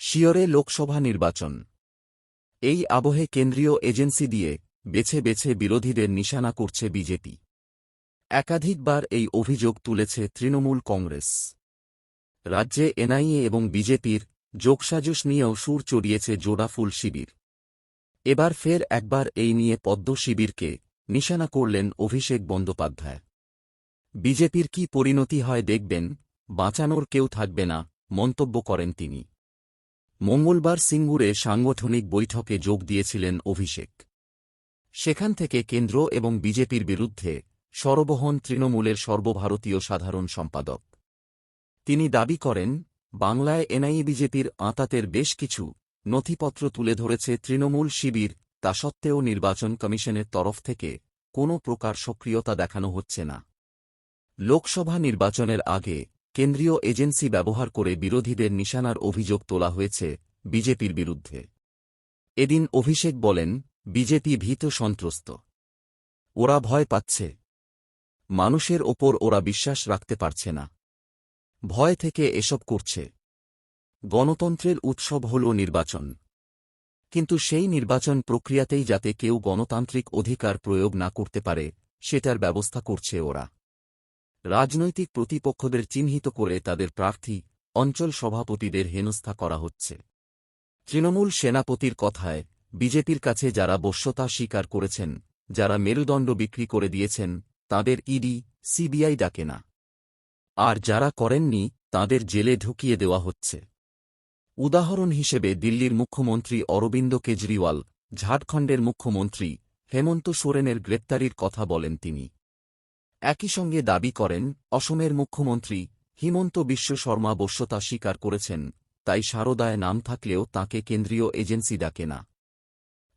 শিয়রে লোকসভা নির্বাচন। এই আবহে কেন্দ্রীয় এজেন্সি দিয়ে বেছে বেছে বিরোধীদের নিশানা করছে বিজেপি। একাধিকবার এই অভিযোগ তুলেছে তৃণমূল কংগ্রেস। রাজ্যে এনআইএ এবং বিজেপির যোগসাজশ নিয়েও সুর চড়িয়েছে জোড়াফুল শিবির। এবার ফের একবার এই নিয়ে পদ্ম শিবিরকে নিশানা করলেন অভিষেক বন্দ্যোপাধ্যায়। বিজেপির কি পরিণতি হয় দেখবেন, বাঁচানোর কেউ থাকবে না, মন্তব্য করেন তিনি। মঙ্গলবার সিঙ্গুরে সাংগঠনিক বৈঠকে যোগ দিয়েছিলেন অভিষেক। সেখান থেকে কেন্দ্র এবং বিজেপির বিরুদ্ধে সরবহন তৃণমূলের সর্বভারতীয় সাধারণ সম্পাদক। তিনি দাবি করেন, বাংলায় এনআইএ বিজেপির আঁতাতের বেশ কিছু নথিপত্র তুলে ধরেছে তৃণমূল শিবির, তা সত্ত্বেও নির্বাচন কমিশনের তরফ থেকে কোনো প্রকার সক্রিয়তা দেখানো হচ্ছে না। লোকসভা নির্বাচনের আগে কেন্দ্রীয় এজেন্সি ব্যবহার করে বিরোধীদের নিশানার অভিযোগ তোলা হয়েছে বিজেপির বিরুদ্ধে। এদিন অভিষেক বলেন, বিজেপি ভীত সন্ত্রস্ত। ওরা ভয় পাচ্ছে। মানুষের ওপর ওরা বিশ্বাস রাখতে পারছে না। ভয় থেকে এসব করছে। গণতন্ত্রের উৎসব হল নির্বাচন। কিন্তু সেই নির্বাচন প্রক্রিয়াতেই যাতে কেউ গণতান্ত্রিক অধিকার প্রয়োগ না করতে পারে, সেটার ব্যবস্থা করছে ওরা। রাজনৈতিক প্রতিপক্ষদের চিহ্নিত করে তাদের প্রার্থী, অঞ্চল সভাপতিদের হেনস্থা করা হচ্ছে। তৃণমূল সেনাপতির কথায়, বিজেপির কাছে যারা বশ্যতা স্বীকার করেছেন, যারা মেরুদণ্ড বিক্রি করে দিয়েছেন, তাদের ইডি, সিবিআই ডাকে না। আর যারা করেননি, তাদের জেলে ঢুকিয়ে দেওয়া হচ্ছে। উদাহরণ হিসেবে দিল্লির মুখ্যমন্ত্রী অরবিন্দ কেজরিওয়াল, ঝাড়খণ্ডের মুখ্যমন্ত্রী হেমন্ত সোরেনের গ্রেপ্তারির কথা বলেন তিনি। একই সঙ্গে দাবি করেন, অসমের মুখ্যমন্ত্রী হিমন্ত বিশ্ব শর্মা বশ্যতা স্বীকার করেছেন, তাই সারদায় নাম থাকলেও তাকে কেন্দ্রীয় এজেন্সি ডাকে না।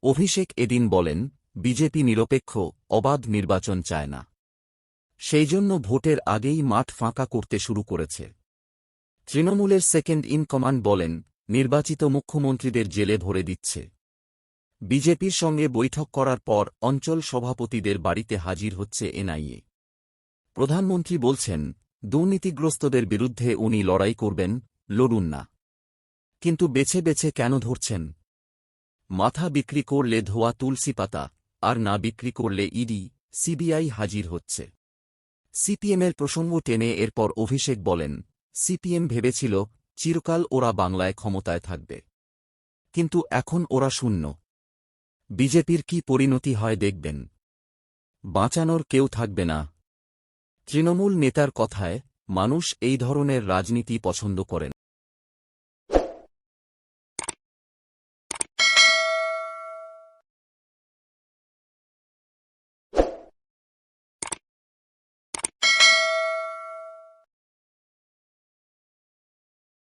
অভিষেক এদিন বলেন, বিজেপি নিরপেক্ষ, অবাধ নির্বাচন চায় না। সেই জন্য ভোটের আগেই মাঠ ফাঁকা করতে শুরু করেছে। তৃণমূলের সেকেন্ড ইন কমান্ড বলেন, নির্বাচিত মুখ্যমন্ত্রীদের জেলে ভরে দিচ্ছে। বিজেপির সঙ্গে বৈঠক করার পর অঞ্চল সভাপতিদের বাড়িতে হাজির হচ্ছে এনআইএ। প্রধানমন্ত্রী বলছেন, দুর্নীতিগ্রস্তদের বিরুদ্ধে উনি লড়াই করবেন, লড়ুন না। কিন্তু বেছে বেছে কেন ধরছেন? মাথা বিক্রি করলে ধোয়া তুলসী পাতা, আর না বিক্রি করলে ইডি, সিবিআই হাজির হচ্ছে। সিপিএমের প্রসঙ্গ টেনে এরপর অভিষেক বলেন, সিপিএম ভেবেছিল, চিরকাল ওরা বাংলায় ক্ষমতায় থাকবে। কিন্তু এখন ওরা শূন্য। বিজেপির কি পরিণতি হয় দেখবেন। বাঁচানোর কেউ থাকবে না। তৃণমূল নেতার কথায় মানুষ এই ধরনের রাজনীতি পছন্দ করেন।